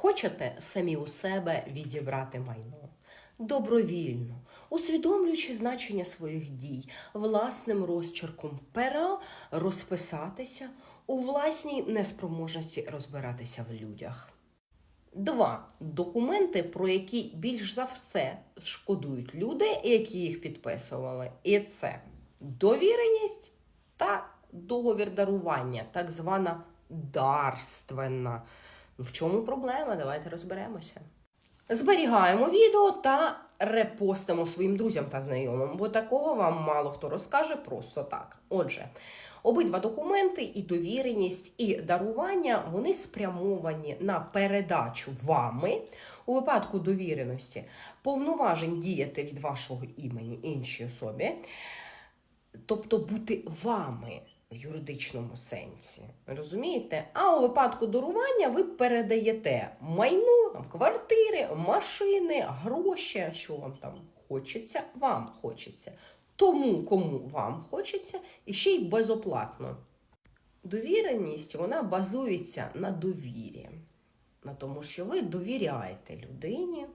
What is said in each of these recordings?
Хочете самі у себе відібрати майно? Добровільно, усвідомлюючи значення своїх дій, власним розчерком пера розписатися у власній неспроможності розбиратися в людях. Два документи, про які більш за все шкодують люди, які їх підписували. І це довіреність та договір дарування, так звана дарственна. В чому проблема? Давайте розберемося. Зберігаємо відео та репостимо своїм друзям та знайомим, бо такого вам мало хто розкаже просто так. Отже, обидва документи, і довіреність, і дарування вони спрямовані на передачу вами у випадку довіреності повноважень діяти від вашого імені іншій особі, тобто бути вами в юридичному сенсі. Розумієте? А у випадку дарування ви передаєте майно, квартири, машини, гроші, що вам там хочеться, вам хочеться. Тому, кому вам хочеться, і ще й безоплатно. Довіреність вона базується на довірі, на тому, що ви довіряєте людині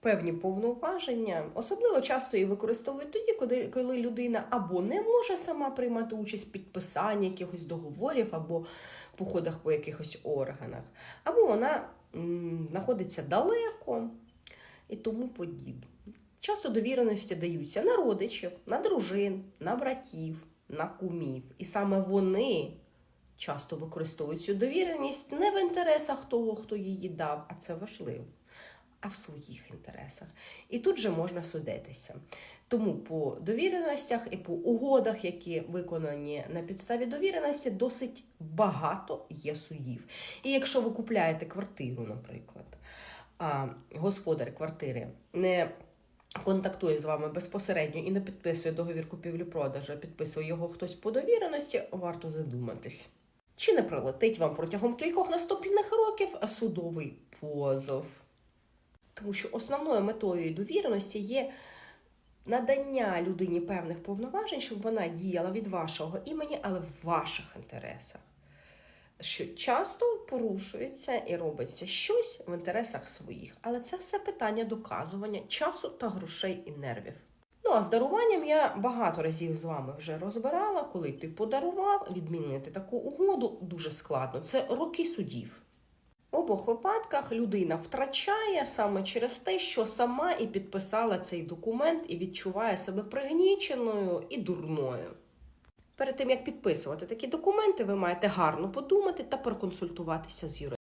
певні повноваження. Особливо часто її використовують тоді, коли, людина або не може сама приймати участь в підписанні якихось договорів або походах по якихось органах, або вона знаходиться далеко і тому подібне. Часто довіреності даються на родичів, на дружин, на братів, на кумів. І саме вони часто використовують цю довіреність не в інтересах того, хто її дав, а це важливо, а в своїх інтересах. І тут же можна судитися. Тому по довіреностях і по угодах, які виконані на підставі довіреності, досить багато є судів. І якщо ви купляєте квартиру, наприклад, а господар квартири не контактує з вами безпосередньо і не підписує договір купівлі-продажу, а підписує його хтось по довіреності, варто задуматись. Чи не прилетить вам протягом кількох наступних років судовий позов? Тому що основною метою довіреності є надання людині певних повноважень, щоб вона діяла від вашого імені, але в ваших інтересах. Що часто порушується і робиться щось в інтересах своїх, але це все питання доказування часу та грошей і нервів. Ну а з даруванням я багато разів з вами вже розбирала, коли ти подарував, відмінити таку угоду дуже складно. Це роки судів. В обох випадках людина втрачає саме через те, що сама і підписала цей документ і відчуває себе пригніченою і дурною. Перед тим як підписувати такі документи, ви маєте гарно подумати та проконсультуватися з юристом.